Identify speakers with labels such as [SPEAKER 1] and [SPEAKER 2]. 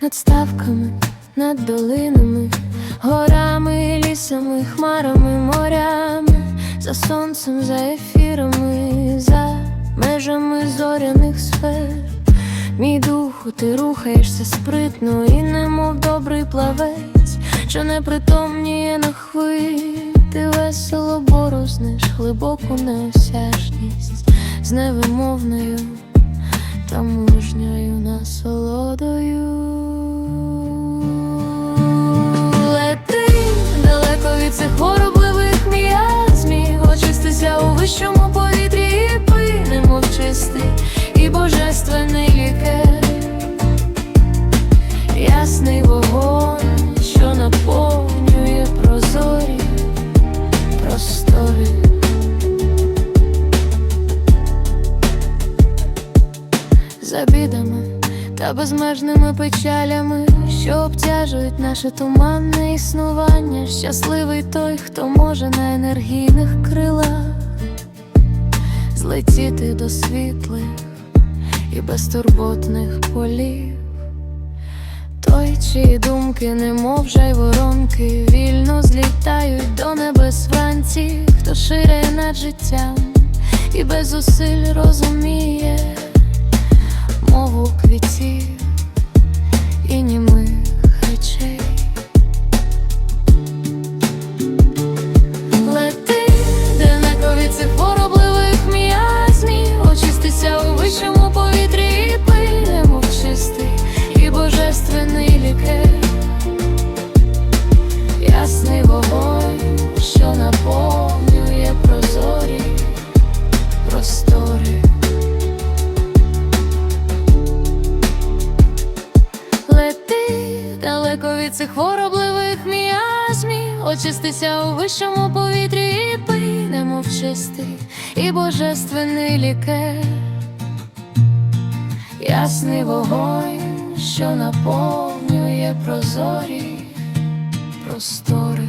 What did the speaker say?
[SPEAKER 1] над ставками, над долинами, горами, лісами, хмарами, морями, за сонцем, за ефірами, за межами зоряних сфер. Мій духу, ти рухаєшся спритно і немов добрий плавець, що не притомніє на хвилі, ти весело борозниш глибоку неосяжність з невимовною та мужньою насолодою. Вищому повітрі і пий, немов чистий і божественний лікер, ясний вогонь, що наповнює прозорі простори. за бідами та безмежними печалями, що обтяжують наше туманне існування. Щасливий той, хто може на енергійних крилах злетіти до світлих і безтурботних полів. Той, чиї думки, немов жайворонки, вільно злітають до небес вранці, хто ширяє над життям і без зусиль розуміє у повітрі і і божественний лікер. Ясний вогонь, що наповнює прозорі простори. Лети далеко від цих хворобливих міазмів, очистися у вищому повітрі і пий, немов чистий і божественний лікер. Ясний вогонь, що наповнює прозорі простори.